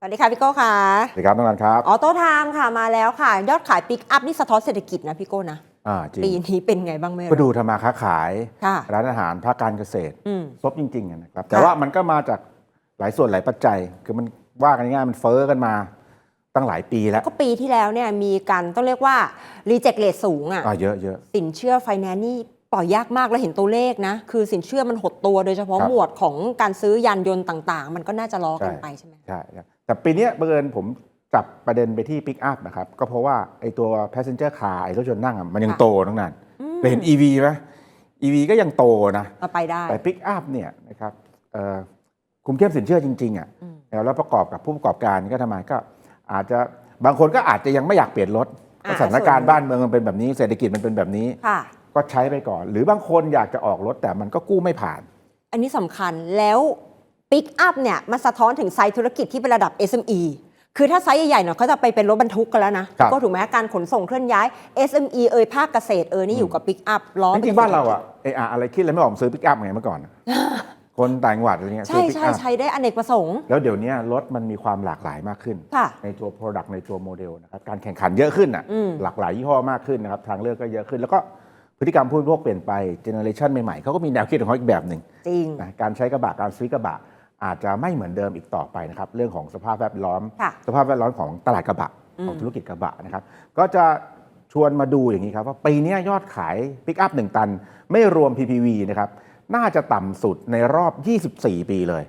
สวัสดีค่ะพี่โก้ค่ะ สวัสดีครับน้องนันครับออโต้ไทม์ค่ะมาแล้วค่ะ ยอดขายปิกอัพนี่สะท้อนเศรษฐกิจนะพี่โก้นะอ่าจริงปีนี้เป็นไงบ้างไหมก็ดูธรรมาค้าขายค่ะร้านอาหารภาคการเกษตรอืมซบจริงๆอะนะครับ แต่ว่ามันก็มาจากหลายส่วนหลายปัจจัย คือมันว่ากันง่ายๆมันเฟ้อกันมาตั้งหลายปีแล้ว ก็ปีที่แล้วเนี่ยมีการต้องเรียกว่ารีเจ็คเลทสูงอะอ่าเยอะเยอะสินเชื่อไฟแนนซ์นี่ปล่อยยากมากแล้วเห็นตัวเลขนะ คือสินเชื่อมันหดตัวโดยเฉพาะครับหมวดของการซื้อยานยนต์ต่าง ๆ มันก็น่าจะล้อกันใช่ไปใช่ไหมใช่ครับ แต่ปีเนี้ยบังเอิญผมจับประเด็นไปที่ปิกอัพนะครับ ก็เพราะว่าไอ้ตัว passenger car ไอ้รถยนต์นั่งอะมันยังโตทั้งนั้นอืมไปเห็น EV ไหม EV ก็ยังโตนะเอาไปได้ แต่ปิกอัพเนี่ยนะครับเอ่อคุมเข้มสินเชื่อจริงๆอะอืมแล้วประกอบกับผู้ประกอบการก็ทำไมก็อาจจะบางคนก็อาจจะยังไม่อยากเปลี่ยนรถอ่าสถานการณ์บ้านเมืองมันเป็นแบบนี้เศรษฐกิจมันเป็นแบบนี้ค่ะก็ใช้ไปก่อน หรือบางคนอยากจะออกรถแต่มันก็กู้ไม่ผ่าน อันนี้สำคัญแล้ว ปิกอัพเนี่ยมันสะท้อนถึงไซต์ธุรกิจที่เป็นระดับ SME คือถ้าไซส์ใหญ่ๆหน่อยเขาจะไปเป็นรถบรรทุกกันแล้วนะครับก็ถูกไหมการขนส่งเคลื่อนย้าย SME เอ่ยภาคเกษตรเอ่ยนี่อยู่กับปิกอัพล้อจป็ริงๆบ้านเราอะเอออะอะไรคิดอะไรไม่ออกซื้อปิกอัพไงเมื่อก่อนอะคนต่างจังหวัดอะไรเงี้ยใช่ซื้อปิกใช่อัพใช้ได้อเนกประสงค์ แล้วเดี๋ยวนี้รถมันมีความหลากหลายมากขึ้นค่ะในตัว Product ในตัวโมเดลนะครับการแข่งขันเยอะขึ้นอะอืมหลากหลายยี่ห้อมากขึ้นนะครับทางเลือกก็เยอะขึ้น แล้วก็พฤติกรรมผู้บริโภคเปลี่ยนไปเจเนอเรชันใหม่ๆเขาก็มีแนวคิดของเขาอีกแบบหนึ่งจริงนะการใช้กระบะการซื้อกระบะ อาจจะไม่เหมือนเดิมอีกต่อไปนะครับเรื่องของสภาพแวดล้อมค่ะสภาพแวดล้อมของตลาดกระบะอืมของธุรกิจกระบะนะครับ ก็จะชวนมาดูอย่างนี้ครับว่าปีนี้ยอดขายปิกอัพ1ตัน ไม่รวม PPV นะครับน่าจะต่ำสุดในรอบ 24 ปีเลย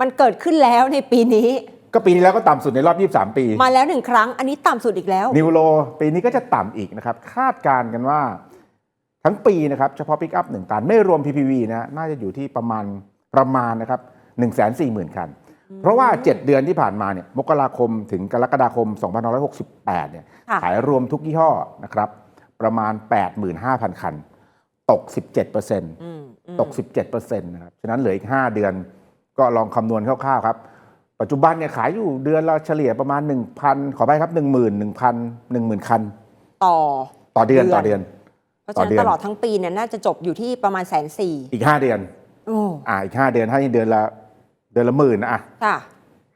มันเกิดขึ้นแล้วในปีนี้ ก็ปีที่แล้วก็ต่ำสุดในรอบ 23 ปี มาแล้วหนึ่งครั้ง อันนี้ต่ำสุดอีกแล้ว นิวโรปีนี้ก็จะต่ำอีกนะครับ คาดการณ์กันว่า ทั้งปีนะครับ เฉพาะปิกอัพ1ตันไม่รวม PPV นะน่าจะอยู่ที่ประมาณประมาณนะครับ 1 4 0 0 0 0 คัน เพราะว่า 7 เดือนที่ผ่านมาเนี่ยมกราคมถึงกรกฎาคม 2568 เนี่ยค่ะขายรวมทุกยี่ห้อนะครับประมาณ 85,000 คัน ตก 17%อืมอืมตก 17%นะครับฉะนั้นเหลืออีก 5 เดือนก็ลองคำนวณคร่าวๆครับ ปัจจุบันเนี่ยขายอยู่เดือนละเฉลี่ยประมาณ 1,000 ขอไปครับ1 0 0 0 0 1,000 10,000 คัน ต่อต่อเดือนเดือนต่อเดือนเพราะต่ฉะอนั้นเดือนตลอดทั้งปีเนี่ยน่าจะจบอยู่ที่ประมาณแสนสี่อีก 5 เดือนโอ้อ่าอีก 5 เดือนให้เดือนละ เดือนละหมื่นนะอะค่ะ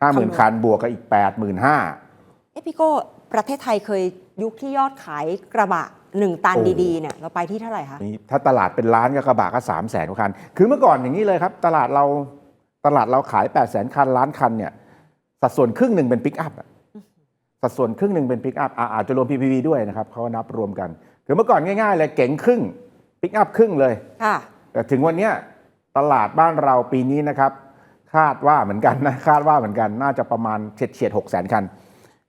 ห้าหคำนมื่วนณคันบวกกับอีก85,000เอะพี่โก้ประเทศไทยเคยยุคที่ยอดขายกระบะหนึ่งตันโอ้ดีๆเนี่ยเราไปที่เท่าไหร่คะนี่ถ้าตลาดเป็นล้านก็กระบะก็3 0 0แสนกว่าคัน คือเมื่อก่อนอย่างนี้เลยครับ ตลาดเราตลาดเราขาย8 0 0แสนคันล้านคันเนี่ยสัดส่วนครึ่งหนึ่งเป็นปิกอัพอะสัดส่วนครึ่งหนึ่งเป็นปิกอัพอะอาจจะรวม PPV ด้วยนะครับเขานับรวมกันคือเมื่อก่อนง่ายๆเลยเก๋งครึ่งปิกอัพครึ่งเลยค่ะแต่ถึงวันเนี้ยตลาดบ้านเราปีนี้นะครับ คาดว่าเหมือนกันนะคาดว่าเหมือนกันน่าจะประมาณเฉียดเฉียดหกแสนคัน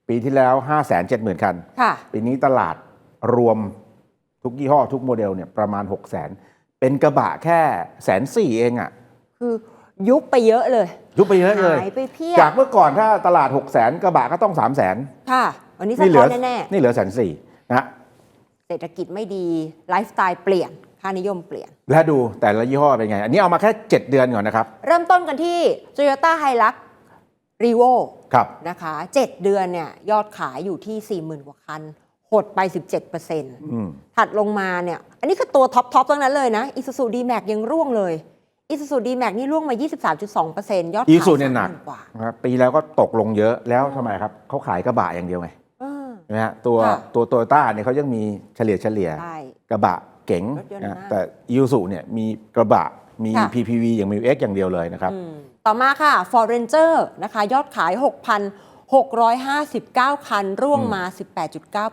ปีที่แล้ว5 7 0 0 0 0คันค่ะปีนี้ตลาดรวมทุกยี่ห้อทุกโมเดลเนี่ยประมาณ6 0 0 0 0 0เป็นกระบะแค่แสนสี่เองอะ่ะคือยุบไปเยอะเลย ยุบไปเยอะเลยหายไปเพียบจากเมื่อก่อนถ้าตลาด6 0 0 0 0 0กระบะก็ต้อง3 0 0 0 0 0ค่ะวันนี้สะนี่เหท้ลือนแน่นี่เหลือแสนสี่นะๆเศรษฐกิจไม่ดีไลฟ์สไตล์เปลี่ยน ค่านิยมเปลี่ยน และดูแต่ละยี่ห้อเป็นไง อันนี้เอามาแค่ 7 เดือนก่อนนะครับ เริ่มต้นกันที่ Toyota Hilux r e v o ครับนะคะ 7 เดือนเนี่ยยอดขายอยู่ที่ 40,000 กว่าคัน หดไป 17%อืมถัดลงมาเนี่ย อันนี้คือตัวท็อปทอปทั้งนั้นเลยนะ Isuzu D-Max ยังร่วงเลย Isuzu D-Max นี่ร่วงมา 23.2%ยอดอีขายซูเนี่ยหนัก30,000กว่านะครับปีแล้วก็ตกลงเยอะแล้วทำไมครับเขาขายกระบะอย่างเดียวไงเออใช่ไหมฮะตัวค่ะตัวโตโยต้าเนี่ยเขายังมีเฉลี่ยเฉลี่ยใช่กระบะ เก๋งรถยนต์นะมากแต่ยูสุเนี่ยมีกระบะมี ค่ะ PPV อย่างมี X อย่างเดียวเลยนะครับ อืมต่อมาค่ะ Ford Ranger นะคะ ยอดขาย 6,659 คัน ร่วงมา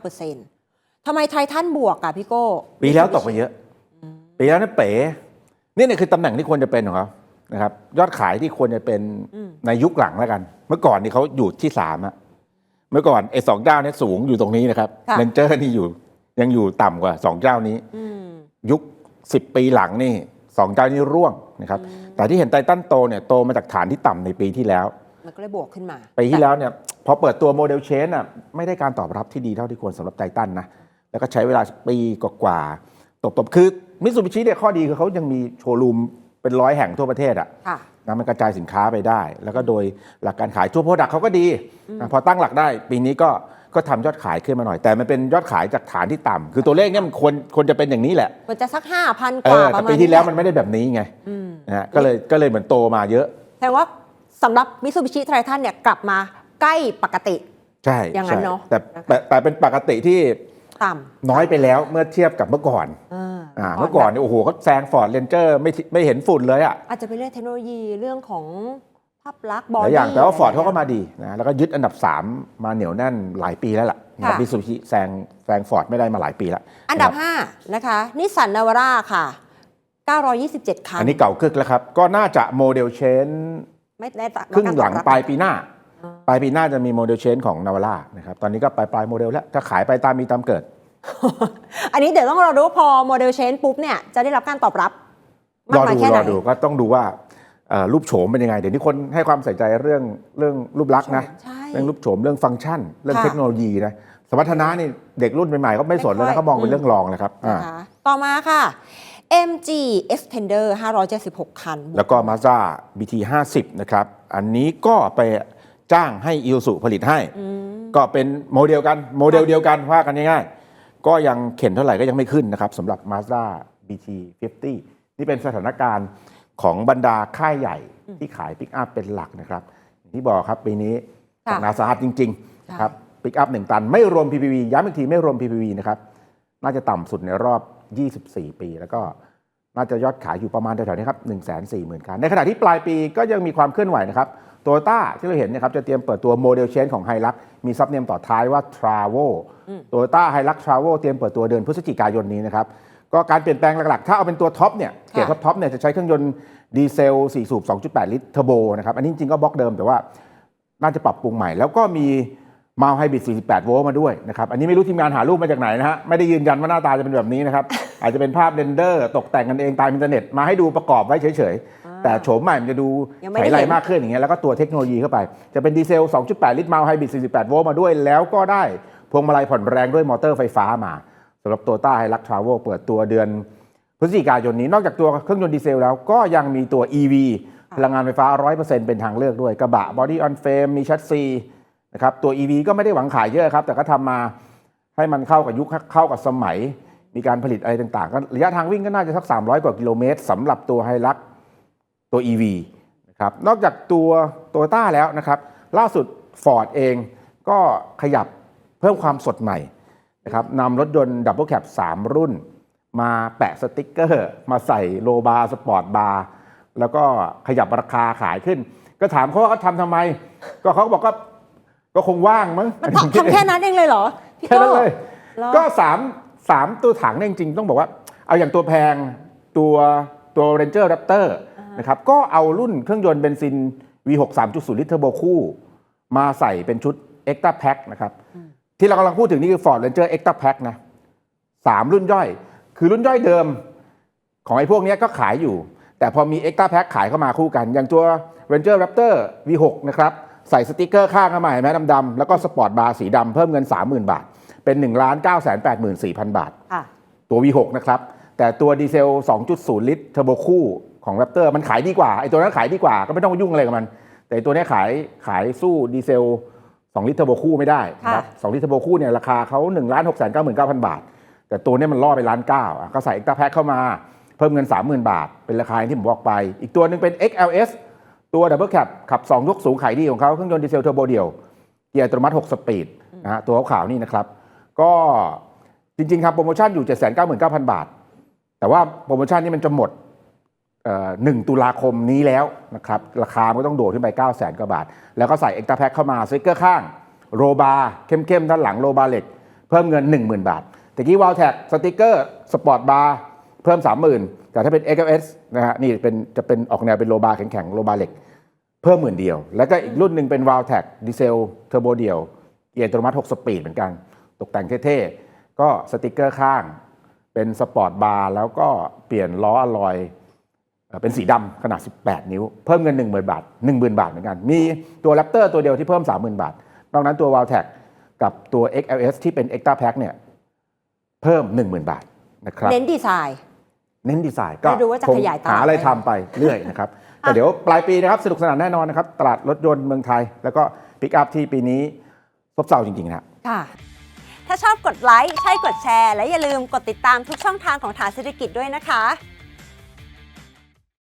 18.9%ทำไมไททันบวกอะพี่โก้ปีแล้วตกไปเยอะ ปีแล้วเนี่ยเป๋นี่เนี่ยคือตำแหน่งที่ควรจะเป็นของเขานะครับ ยอดขายที่ควรจะเป็นอืมในยุคหลังแล้วกัน เมื่อก่อนนี่เขาอยู่ที่สามอะเมื่อก่อนไอ้สองเจ้าเนี่ยสูงอยู่ตรงนี้นะครับค่ะ เรนเจอร์นี่อยู่ ยังอยู่ต่ำกว่าสองเจ้านี้อืมยุค10ปีหลังนี่สองเจ้านี้ร่วงนะครับ แต่ที่เห็นไททันโตเนี่ยโตมาจากฐานที่ต่ำในปีที่แล้ว มันก็เลยบวกขึ้นมาปีที่แล้วเนี่ยพอเปิดตัวโมเดลเชนอะไม่ได้การตอบรับที่ดีเท่าที่ควรสำหรับไททันนะแล้วก็ใช้เวลาปีกว่าๆตบๆคือมิ t ซูบิชิเนี่ยข้อดีคือเขายังมีโชว์รูมเป็นร้อยแห่งทั่วประเทศอะค่ะนะมันกระจายสินค้าไปได้ แล้วก็โดยหลักการขายทั่วโปรดักเขาก็ดีนะพอตั้งหลักได้ปีนี้ก็ ก็ทำยอดขายขึ้นมาหน่อย แต่มันเป็นยอดขายจากฐานที่ต่ำคือตัวเลขเนี่ยมันควรควรจะเป็นอย่างนี้แหละมันจะสัก5,000กเอว่าอประแต่มาณปีที่แล้วมันแหะไม่ได้แบบนี้ไงอืมนะฮะก็เลยก็เลยเหมือนโตมาเยอะแสดงว่าสำหรับมิ t ซูบิชิไททันเนี่ยกลับมาใกล้ปกติใช่อย่างนั้นใช่เนอะแต่แต่แต่เป็นปกติที่ต่น้อยไปแล้วเมื่อเทียบกับเมื่อก่อนำอ่าอ่าเมื่อก่อนเนี่ยโอ้โหเขาแซงฟอร์ดเรนเจอร์ไม่ทิไม่เห็นฝุ่นเลยอะอาจจะเป็นเรื่องเทคโนโลยีเรื่องของ ภาพลักษณ์บหอลายดี้อย่างแต่ว่าฟอร์ดเขาก็มาดีนะแล้วก็ยึดอันดับ 3 มาเหนียวแน่นหลายปีแล้วล่ะค่ะ มิซูชิแซงแซงฟอร์ดไม่ได้มาหลายปีแล้วอันดับะครับ5นะคะนิสสันนาวาร่าค่ะ 927 คันอันนี้เก่าคึกแล้วครับ ก็น่าจะโมเดลเชนไม่ได้ตัดครึ่งหลังการตอบรับปลายปีหน้าอ่าปลายปีหน้าจะมีโมเดลเชนของนาวาร่านะครับตอนนี้ก็ปลายปลายโมเดลแล้วถ้าขายไปตามมีตามเกิด อันนี้เดี๋ยวต้องรอดูว่าพอโมเดลเชนปุ๊บเนี่ย จะได้รับการตอบรับมารกอน้อยดูแค่รไหน อดูก็ต้องดูว่าเอ่อ รูปโฉมเป็นยังไง เดี๋ยวนี้คนให้ความใส่ใจเรื่องเรื่องรูปลักษณ์นะใช่เรื่องรูปโฉมเรื่องฟังก์ชัน เรื่องค่ะเทคโนโลยีนะสมรรถนะนี่เด็กรุ่นใหม่ๆเขาไม่สนแล้วไม่นะค่อยเขามองเป็นอืมเรื่องรองเลยครับอ่านะคะต่อมาค่ะ MG Expander 576 คัน แล้วก็ Mazda BT 50นะครับ อันนี้ก็ไปจ้างให้อิ s u ผลิตให้อืมก็เป็นโมเดลกันโมเดลเดียวกันว่ากันง่ายๆ ก็ยังเข็นเท่าไหร่ก็ยังไม่ขึ้นนะครับสำหรับ Mazda BT 50 นี่เป็นสถานการณ์ ของบรรดาค่ายใหญ่ที่ขายปิกอัพเป็นหลักนะครับอย่างที่บอกครับปีนี้หค่ะนักหนาสาหัสจริงๆนะครับปิกอัพหนึ่งตันไม่รวม PPV ย้ำอีกทีไม่รวม PPV นะครับน่าจะต่ำสุดในรอบ 24 ปี แล้วก็น่าจะยอดขายอยู่ประมาณแถวๆนี้ครับ1 4 0 0 0 0คัน ในขณะที่ปลายปีก็ยังมีความเคลื่อนไหวนะครับโตโยต้าที่เราเห็นเนะครับจะเตรียมเปิดตัวโมเดลเชนของไฮลักมีซับเนมต่อท้ายว่า t r a v e l โตโยต้าไฮลัก t r a v e l เตรียมเปิดตัวเดือนพฤศจิกายนนี้นะครับ ก็การเปลี่ยนแปลงหลักๆ ถ้าเอาเป็นตัวท็อปเนี่ยเกียร์ท็อปท็อปเนี่ยจะใช้เครื่องยนต์ดีเซล 4 สูบ 2.8 ลิตรเทอร์โบนะครับอันนี้จริงๆก็บล็อกเดิมแต่ว่าน่าจะปรับปรุงใหม่ แล้วก็มีมาไฮบริด 48 โวลต์มาด้วยนะครับ อันนี้ไม่รู้ทีมงานหารูปมาจากไหนนะฮะ ไม่ได้ยืนยันว่าหน้าตาจะเป็นแบบนี้นะครับ อาจจะเป็นภาพเรนเดอร์ ตกแต่งกันเองตามอินเทอร์เน็ต มาให้ดูประกอบไว้เฉยอ่าๆแต่โฉมใหม่มันจะดูยังไม่ใสได้ไรเห็นมากขึ้นอย่างเงี้ย แล้วก็ตัวเทคโนโลยีเข้าไป จะเป็นดีเซล 2.8 ลิตรมาไฮบริด 48 โวลต์มาด้วย แล้วก็ได้พวงมาลัยผ่อนแรงด้วยมอเตอร์ไฟฟ้ามา สำหรับตัวต้าไฮลักทราเวลเปิดตัวเดือนพฤศจิกายนนี้นอกจากตัวเครื่องยนต์ดีเซลแล้วก็ยังมีตัว EV พลังงานไฟฟ้า 100%เป็นทางเลือกด้วย กระบะ Body on Frame มีชัดซีนะครับตัว EV ก็ไม่ได้หวังขายเยอะครับ แต่ก็ทำมาให้มันเข้ากับยุคเข้ากับสมัย มีการผลิตอะไรต่างๆก็ระยะทางวิ่งก็น่าจะสัก 300 กว่ากิโลเมตรสำหรับตัวไฮลักตัว EV นะครับนอกจากตัวโตโยต้าแล้วนะครับ ล่าสุด Ford เองก็ขยับเพิ่มความสดใหม่ นะครับนำรถยนต์ดับเบิลแคป3รุ่น มาแปะสติกเกอร์ มาใส่โลบาร์สปอร์ตบาร์แล้วก็ขยับราคาขายขึ้น ก็ถามเขาว่าเขาทำทำไม ก็เขาก็บอกก็ก็คงว่างมั้งมันทำแค่นั้นเองเลยเหรอพี่แค่นั้นเลยหรอก็สามสามตัวถังเนี่ยจริงๆ ต้องบอกว่า เอาอย่างตัวแพงตัวตัว Ranger Raptor นะครับก็เอารุ่นเครื่องยนต์เบนซิน V6 3.0 ลิตรเทอร์โบคู่ มาใส่เป็นชุด Extra Pack นะครับ ที่เรากำลังพูดถึงนี่คือ Ford Ranger Extra Pack นะสามรุ่นย่อย คือรุ่นย่อยเดิม ของไอ้พวกเนี้ยก็ขายอยู่ แต่พอมี Extra Pack ขายเข้ามาคู่กัน อย่างตัว Ranger Raptor V6 นะครับใส่สติกเกอร์ข้างเข้ามาเห็นไหมดำๆแล้วก็สปอร์ตบาร์สีดำเพิ่มเงิน 30,000 บาท เป็น1 9 8 4 0 0 0 บาทค่ะตัว V6 นะครับ แต่ตัวดีเซล 2.0 ลิตรเทอร์โบคู่ของ Raptor มันขายดีกว่าไอ้ตัวนั้นขายดีกว่าก็ไม่ต้องมายุ่งอะไรกับมัน แต่ไอ้ตัวเนี้ยขายขายสู้ดีเซล 2 ลิตรเทอร์โบคู่ไม่ได้นะครับ2ลิตรเทอร์โบคู่เนี่ยราคาเขา1 6 9 9 9 0 0บาท แต่ตัวเนี้ยมันล่อไปล้านเก้าอะก็ใส่ Extra Pack เข้ามาเพิ่มเงิน 30,000 บาท เป็นราคาที่ผมบอกไป อีกตัวหนึ่งเป็น XLS ตัว Double Cab ขับ2ยกสูงขายดีของเขาเครื่องยนต์ดีเซลเทอร์โบเดียวเกียร์อัตโนมัติ6สปีดนะฮะตัวขาวๆนี่นะครับ ก็จริงๆทำโปรโมชั่นอยู่ 799,000 บาท แต่ว่าโปรโมชั่นนี้มันจะหมดเอ่อ 1 ตุลาคมนี้แล้วนะครับราคาก็ต้องโดดขึ้นไป 9 0 0 0 0กว่าบาท แล้วก็ใส่เอ็กตาแพ็คเข้ามาสติกเกอร์ข้างโรบาร์เข้มๆด้านหลังโรบาร์เหล็ก เพิ่มเงิน 10,000 บาทตะกี้วาลแท็กสติกเกอร์สปอร์ตบาร์เพิ่ม 30,000 แต่ถ้าเป็น XLS นะฮะนี่เป็นจะเป็นออกแนวเป็นโรบาร์แข็งๆโรบาร์เหล็ก เพิ่มหมื่นเดียว แล้วก็อีกรุ่นหนึ่งเป็น v a l t e c ดีเซลเทอร์โบเดียวเกียร์อัตโนมัติ6สปีดเหมือนกัน ตกแต่งเท่ๆ ก็สติกเกอร์ข้างเป็นสปอร์ตบาร์แล้วก็เปลี่ยนล้ออลอย เอ่อเป็นสีดำขนาด 18 นิ้ว เพิ่มเงิน 10,000 บาท 10,000 บาทเหมือนกัน มีตัว Raptor ตัวเดียวที่เพิ่ม 30,000 บาท นอกนั้นตัว v a l t e c กับตัว XLS ที่เป็น Extra Pack เนี่ยเพิ่ม 10,000 บาทนะครับเน้นดีไซน์เน้นดีไซน์ก็ไม่รู้ว่าจะคงขยายตลาดหาอะไรไหมทำไปเรื่อยนะครับ แต่เดี๋ยวปลายปีนะครับสนุกสนานแน่นอนนะครับ ตลาดรถยนต์เมืองไทย แล้วก็ปิกอัพที่ปีนี้ซบเซาจริงๆนะครับค่ะถ้าชอบกดไลค์ใช่กดแชร์ และอย่าลืมกดติดตามทุกช่องทางของฐานเศรษฐกิจด้วยนะคะ